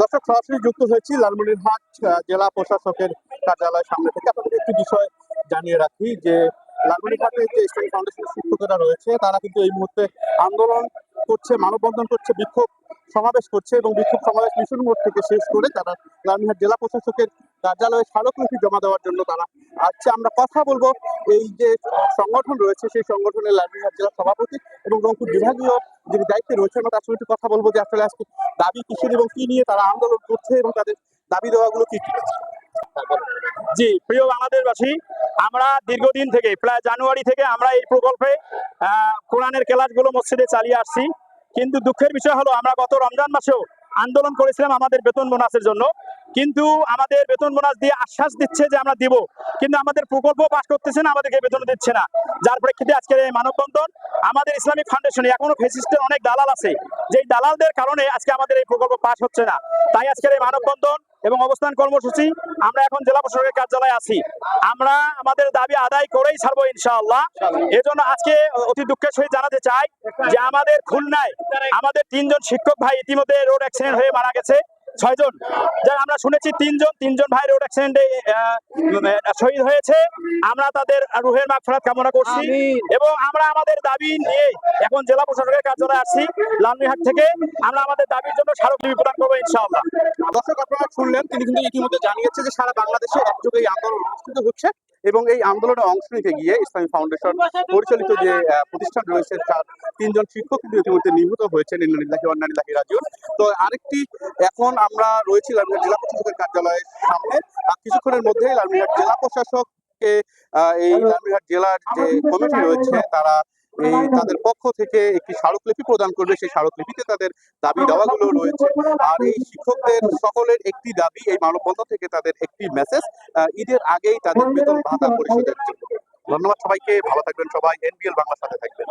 দর্শক, সরাসরি যুক্ত হয়েছি লালমনিরহাট জেলা প্রশাসকের কার্যালয়ের সামনে থেকে। আপনাদের একটি বিষয় জানিয়ে রাখি যে লালমনিরহাটের যে ইসলামী ফাউন্ডেশনের শিক্ষকেরা রয়েছে, তারা কিন্তু এই মুহূর্তে আন্দোলন করছে, মানববন্ধন করছে, বিক্ষোভ সমাবেশ করছে এবং বিক্ষোভ সমাবেশ মিশন মোড় থেকে শেষ করে তারা লালমনিরহাট জেলা প্রশাসকের কার্যালয়ে স্মারকলিপি জমা দেওয়ার জন্য তারা আসছে আমরা কথা বলব এই যে সংগঠন রয়েছে, সেই সংগঠনের লালমনিরহাট জেলা সভাপতি এবং রংপুর বিভাগীয় যিনি দায়িত্বে রয়েছে আমরা তার সঙ্গে একটু কথা বলব যে আসলে আজকে দাবি কিসের এবং কি নিয়ে তারা আন্দোলন করছে এবং তাদের দাবি দেওয়াগুলো কি জি, প্রিয় বাংলাদেশবাসী, আমরা দীর্ঘদিন থেকে, প্রায় জানুয়ারি থেকে আমরা এই প্রকল্পে কোরআনের ক্লাসগুলো মসজিদে চালিয়ে আসছি। কিন্তু দুঃখের বিষয় হলো, আমরা গত রমজান মাসেও আন্দোলন করেছিলাম আমাদের বেতন বোনাসের জন্য। কিন্তু আমাদের বেতন বোনাস দিয়ে আশ্বাস দিচ্ছে যে আমরা দিব। কিন্তু আমাদের প্রকল্প পাস করতেছে না, আমাদেরকে বেতন দিচ্ছে না। যার প্রেক্ষিতে আজকের এই মানববন্ধন আমাদের ইসলামিক ফাউন্ডেশনে এখনও ফেসিস্টের অনেক দালাল আছে। যেই দালালদের কারণে আজকে আমাদের এই প্রকল্প পাস হচ্ছে না। তাই আজকের এই মানববন্ধন এবং অবস্থান কর্মসূচি আমরা এখন জেলা প্রশাসকের কার্যালয়ে আছি। আমরা আমাদের দাবি আদায় করেই ছাড়বো ইনশাআল্লাহ। এজন্য আজকে অতি দুঃখের সহিত জানাতে চাই যে আমাদের খুলনায় আমাদের তিনজন শিক্ষক ভাই ইতিমধ্যে রোড অ্যাক্সিডেন্ট হয়ে মারা গেছে। ছয়জন। যারা আমরা শুনেছি তিনজন তিনজন ভাই রোড অ্যাক্সিডেন্টে শহীদ হয়েছে। আমরা তাদের রুহের মাগফিরাত কামনা করছি এবং আমরা আমাদের দাবি নিয়ে এখন জেলা প্রশাসকের কার্যালয়ে আসছি লালমিহাট থেকে। আমরা আমাদের দাবির জন্য স্মারকলিপি প্রদান করব ইনশাআল্লাহ। দর্শক আপনারা শুনলেন তিনি কিন্তু ইতিমধ্যে জানিয়েছে যে সারা বাংলাদেশে একযোগে এই আন্দোলন অনুষ্ঠিত হচ্ছে। এবং এই আন্দোলনে অংশ নিতে গিয়ে ইসলামী ফাউন্ডেশন পরিচালিত যে প্রতিষ্ঠান রয়েছে তার তিনজন শিক্ষক ইতিমধ্যে নিহত হয়েছেন ইন্নানিল্লাহি অন্যানিল্লাহি রাজিউন। তো আরেকটি এখন আমরা রয়েছি জেলা প্রশাসকের কার্যালয়ের সামনে। আর কিছুক্ষণের মধ্যে লালমিহাট জেলা প্রশাসককে আহ, এই লালমিহাট জেলার যে কমিটি রয়েছে তারা এই তাদের পক্ষ থেকে একটি স্মারকলিপি প্রদান করবে। সেই স্মারকলিপিতে তাদের দাবি দাওয়াগুলো রয়েছে। আর এই শিক্ষকদের সকলের একটি দাবি এই মানববন্ধন থেকে তাদের একটি মেসেজ ঈদের আগেই তাদের বেতন ভাতা পরিশোধের জন্য। ধন্যবাদ সবাইকে ভালো থাকবেন সবাই। এনবিএল বাংলার সাথে থাকবেন।